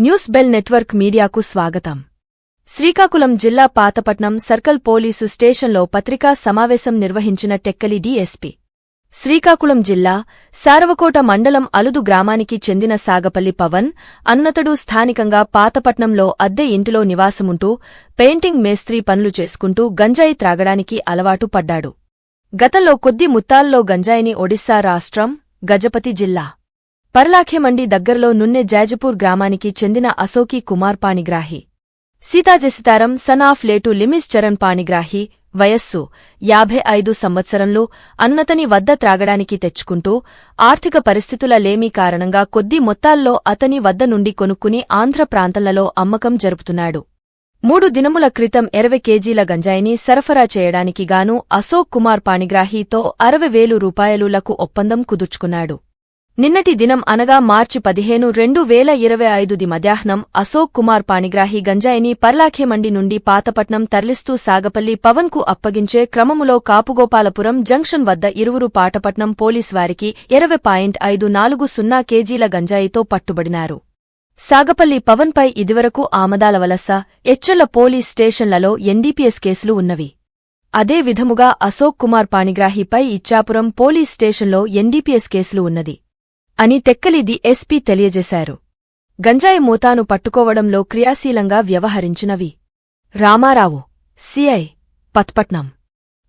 News bell network మీడియాకు స్వాగతం. శ్రీకాకుళం జిల్లా పాతపట్నం సర్కల్ పోలీసు స్టేషన్లో పత్రికా సమావేశం నిర్వహించిన టెక్కలి డీఎస్పీ. శ్రీకాకుళం జిల్లా సారవకోట మండలం అలుదు గ్రామానికి చెందిన సాగపల్లి పవన్ అన్నతడు స్థానికంగా పాతపట్నంలో అద్దె ఇంటిలో నివాసముంటూ పెయింటింగ్ మేస్త్రీ పనులు చేసుకుంటూ గంజాయి త్రాగడానికి అలవాటు పడ్డాడు. గతంలో కొద్ది ముత్తాల్లో గంజాయిని ఒడిశా రాష్ట్రం గజపతి జిల్లా. పర్లాఖేమండి దగ్గరలో నున్నె జాజపూర్ గ్రామానికి చెందిన అశోకి కుమార్ పాణిగ్రాహి. సీతాజసితారం సన్ ఆఫ్ లేటు లిమిస్ చరణ్ పాణిగ్రాహి వయస్సు యాభై ఐదు సంవత్సరంలో అన్నతని వద్ద త్రాగడానికి తెచ్చుకుంటూ ఆర్థిక పరిస్థితుల లేమి కారణంగా కొద్ది మొత్తాల్లో అతని వద్ద నుండి కొనుక్కుని ఆంధ్ర ప్రాంతాలలో అమ్మకం జరుపుతున్నాడు. మూడు దినముల క్రితం ఇరవై కేజీల గంజాయిని సరఫరా చేయడానికిగాను అశోక్ కుమార్ పాణిగ్రాహితో అరవై వేలు రూపాయలులకు ఒప్పందం కుదుర్చుకున్నాడు. నిన్నటి దినం అనగా మార్చి పదిహేను రెండు వేల ఇరవై ఐదుది మధ్యాహ్నం అశోక్ కుమార్ పాణిగ్రాహి గంజాయిని పర్లాఖేమండి నుండి పాతపట్నం తరలిస్తూ సాగపల్లి పవన్కు అప్పగించే క్రమములో కాపుగోపాలపురం జంక్షన్ వద్ద ఇరువురు పాటపట్నం పోలీస్ వారికి ఇరవై పాయింట్ ఐదు నాలుగు సున్నా కేజీల గంజాయితో పట్టుబడినారు. సాగపల్లి పవన్పై ఇదివరకు ఆమదాల వలస ఎచ్చెళ్ళ పోలీస్ స్టేషన్లలో ఎన్డీపీఎస్ కేసులు ఉన్నవి. అదే విధముగా అశోక్ కుమార్ పాణిగ్రాహిపై ఇచ్చాపురం పోలీస్ స్టేషన్లో ఎన్డీపీఎస్ కేసులు ఉన్నది. అని టెక్కలిది ఎస్పీ తెలియజేశారు. గంజాయి మూతాను పట్టుకోవడంలో క్రియాశీలంగా వ్యవహరించినవి. రామారావు సిఐ పత్పట్నం.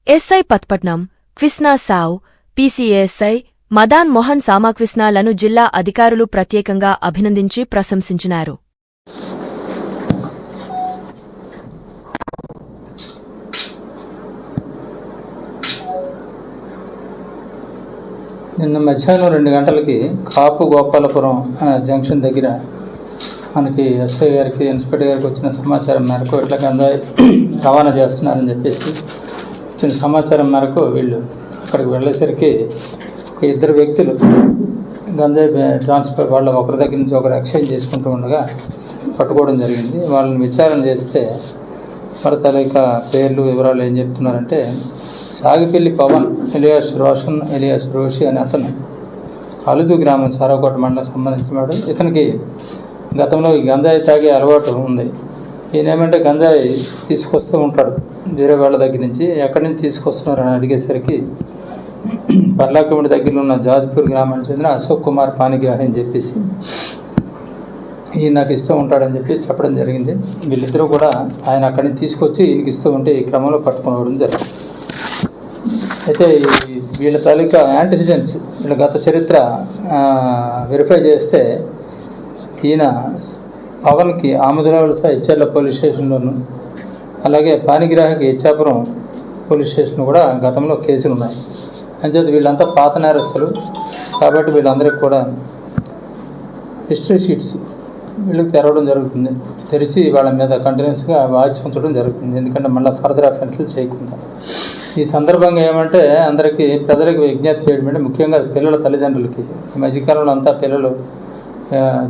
ఎస్ఐ పత్పట్నం క్విస్నా సావ్ పీసీఎస్ఐ మదాన్ మోహన్ సామాక్విస్నాలను జిల్లా అధికారులు ప్రత్యేకంగా అభినందించి ప్రశంసించినారు. నిన్న మధ్యాహ్నం రెండు గంటలకి కాపు గోపాలపురం జంక్షన్ దగ్గర మనకి ఎస్ఐ గారికి ఇన్స్పెక్టర్ గారికి వచ్చిన సమాచారం మేరకు ఇట్లా కింద రవాణా చేస్తున్నారని చెప్పేసి వచ్చిన సమాచారం మేరకు వీళ్ళు అక్కడికి వెళ్ళేసరికి ఒక ఇద్దరు వ్యక్తులు గంజాయి ట్రాన్స్ఫర్ వాళ్ళ ఒకరి దగ్గర నుంచి ఒకరు ఎక్స్చేంజ్ చేసుకుంటూ ఉండగా పట్టుకోవడం జరిగింది. వాళ్ళని విచారణ చేస్తే వాళ్ళ తాలూకా పేర్లు వివరాలు ఏం చెప్తున్నారంటే సాగిపల్లి పవన్ ఎలియాస్ రోషన్ ఎలియాస్ రోషి అనే అతను అలుదు గ్రామం సారవకోట మండలం సంబంధించినవాడు ఇతనికి గతంలో ఈ గంజాయి తాగే అలవాటు ఉంది. ఈయన ఏమంటే గంజాయి తీసుకొస్తూ ఉంటాడు వేరే వాళ్ళ దగ్గర నుంచి. ఎక్కడి నుంచి తీసుకొస్తున్నారని అడిగేసరికి పర్లాకమిడి దగ్గరలో ఉన్న జాజ్పూర్ గ్రామానికి చెందిన అశోక్ కుమార్ పానిగ్రాహి అని చెప్పేసి ఈయన నాకు ఇస్తూ ఉంటాడని చెప్పి చెప్పడం జరిగింది. వీళ్ళిద్దరూ కూడా ఆయన అక్కడి నుంచి తీసుకొచ్చి ఈయనకి ఇస్తూ ఉంటే ఈ క్రమంలో పట్టుకోవడం జరిగింది. అయితే వీళ్ళ తాలూకా యాంటిసిడెంట్స్ వీళ్ళ గత చరిత్ర వెరిఫై చేస్తే ఈయన పవన్కి ఆముదరావలస హెచ్ఆర్ల పోలీస్ స్టేషన్లోను అలాగే పానిగ్రాహకి ఇచ్చాపురం పోలీస్ స్టేషన్ కూడా గతంలో కేసులు ఉన్నాయి. అంచేత వీళ్ళంతా పాత నేరస్తులు కాబట్టి వీళ్ళందరికీ కూడా హిస్టరీ షీట్స్ వీళ్ళకి తెరవడం జరుగుతుంది. తెరిచి వాళ్ళ మీద కంటిన్యూస్గా వాచ్ ఉంచడం జరుగుతుంది. ఎందుకంటే మళ్ళీ ఫర్దర్ అఫెన్స్లు చేయకుండా. ఈ సందర్భంగా ఏమంటే అందరికీ ప్రజలకు విజ్ఞప్తి చేయడం అంటే ముఖ్యంగా పిల్లల తల్లిదండ్రులకి ఈ మధ్యకాలంలో అంతా పిల్లలు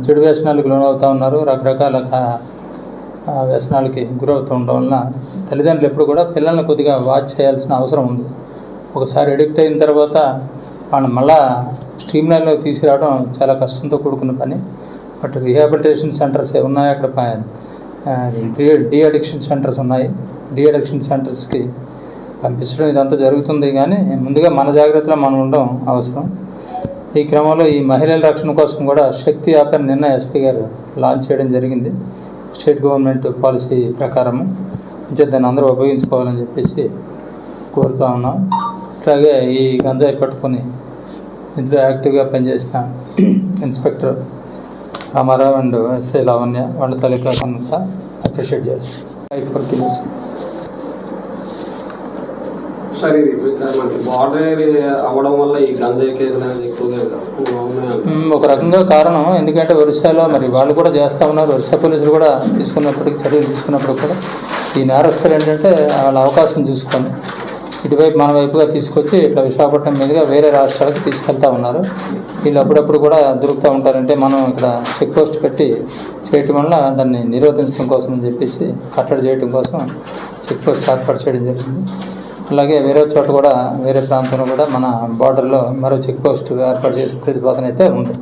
చెడు వ్యసనాలకు లోనవుతూ ఉన్నారు రకరకాల కా- వ్యసనాలకి గురవుతూ ఉండడం వలన తల్లిదండ్రులు ఎప్పుడు కూడా పిల్లల్ని కొద్దిగా వాచ్ చేయాల్సిన అవసరం ఉంది ఒకసారి ఎడిక్ట్ అయిన తర్వాత వాళ్ళని మళ్ళా స్ట్రీమ్ లైన్లో తీసుకురావడం చాలా కష్టంతో కూడుకున్న పని బట్ రీహాబిలిటేషన్ సెంటర్స్ ఉన్నాయి అక్కడ డి డి అడిక్షన్ సెంటర్స్ ఉన్నాయి డి అడిక్షన్ సెంటర్స్కి పంపించడం ఇదంతా జరుగుతుంది కానీ ముందుగా మన జాగ్రత్తలో మనం ఉండడం అవసరం. ఈ క్రమంలో ఈ మహిళల రక్షణ కోసం కూడా శక్తి యాప్ అని నిన్న ఎస్పీ గారు లాంచ్ చేయడం జరిగింది. స్టేట్ గవర్నమెంట్ పాలసీ ప్రకారము అంటే దాన్ని అందరూ ఉపయోగించుకోవాలని చెప్పేసి కోరుతా ఉన్నాం. అట్లాగే ఈ గంజాయి పట్టుకొని ఇందులో యాక్టివ్గా పనిచేసిన inspector Ramarao and SI Lavanya వాళ్ళ తాలూకా కొంత అప్రిషియేట్ చేస్తాం. ఫైవ్ ఫోర్ కిలోస్ సార్ మనకి బార్డర్ అవ్వడం వల్ల ఈ గంజాయి కేసులు అనేది ఎక్కువగా ఒక రకంగా కారణం. ఎందుకంటే ఒరిస్సాలో మరి వాళ్ళు కూడా చేస్తూ ఉన్నారు. ఒరిస్సా పోలీసులు కూడా తీసుకున్నప్పటికీ చర్యలు తీసుకున్నప్పుడు కూడా ఈ నేరస్తులు ఏంటంటే వాళ్ళ అవకాశం చూసుకొని ఇటువైపు మన వైపుగా తీసుకొచ్చి ఇట్లా విశాఖపట్నం మీదుగా వేరే రాష్ట్రాలకు తీసుకెళ్తా ఉన్నారు. వీళ్ళు అప్పుడప్పుడు కూడా దొరుకుతూ ఉంటారంటే మనం ఇక్కడ చెక్ పోస్ట్ పెట్టి చేయటం వల్ల దాన్ని నిరోధించడం కోసం అని చెప్పేసి కట్టడి చేయడం కోసం చెక్ పోస్ట్ ఏర్పాటు చేయడం జరిగింది. అలాగే వేరే చోట కూడా వేరే ప్రాంతంలో కూడా మన బార్డర్లో మరో చెక్ పోస్ట్ ఏర్పాటు చేసే ప్రతిపాదన అయితే ఉంది.